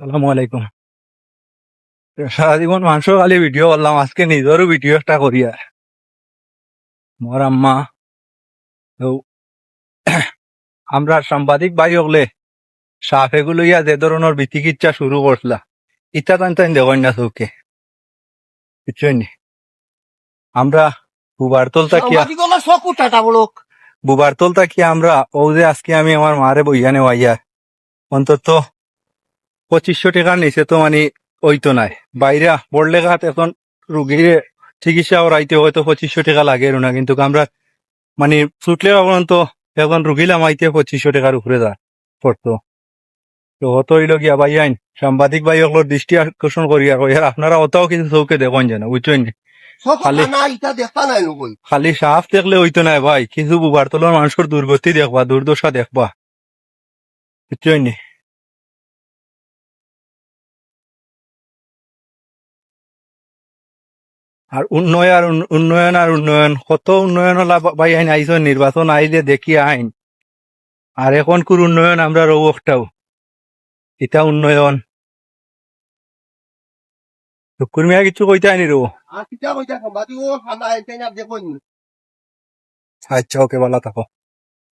সালামু আলাইকুম। মাংস খালি ভিডিও করলাম আজকে নিজেরও ভিডিও একটা করিয়া মোর আম্মা আমরা সাংবাদিক ভাই হলে সাপ এগুলো ইয়া যে ধরনের বিচিকিৎসা শুরু করছিলা। ইচ্ছা টান টান দেখেন না চৌকে বুঝছেন নি? আমরা বুবার তলতা কিয়া সাংবাদিকগুলো চকু টাটা বলক বুবার তলতা কি আমরা ও যে আজকে আমি আমার মারে বইয়া নেওয়াইয়া অন্তত পঁচিশশো টাকার নিচে তো মানে ওই তো নাই। বাইরে বড়লে ঘাট এখন রুগীর চিকিৎসা ওরাইতে হয়তো পঁচিশশো টাকা লাগে না কিন্তু আমরা মানে ছুটলে পর্যন্ত এখন রুগী লামাইতে পঁচিশশো টাকার উপরে যা পড়তো। তো হতো হইল গিয়া ভাই আইন? সাংবাদিক ভাই ওগুলোর দৃষ্টি আকর্ষণ করিয়া কই আর আপনারা অতাও কিন্তু চৌকে দেখুন যেন বুঝছেন? খালি- সাপ দেখলে হইতো নাই ভাই কিছু বুবার তলার মানুষের দুর্গতি দেখবা দুর্দশা দেখবা। বুঝছেন? আর উন্নয়ন আর উন- উন্নয়ন আর উন্নয়ন কত উন্নয়ন হলা ভাই আইন আইসো নির্বাচন আইলে দেখি আইন। আর এখন কোন উন্নয়ন আমরা রৌ একটাও। এটা উন্নয়ন। কুর্মিয়া কিছু কইতে আইনি রো আর কিটা কইতা সাংবাদিক হামা এটাই না দেখুন। আচ্ছা ওকে ভালো থাকো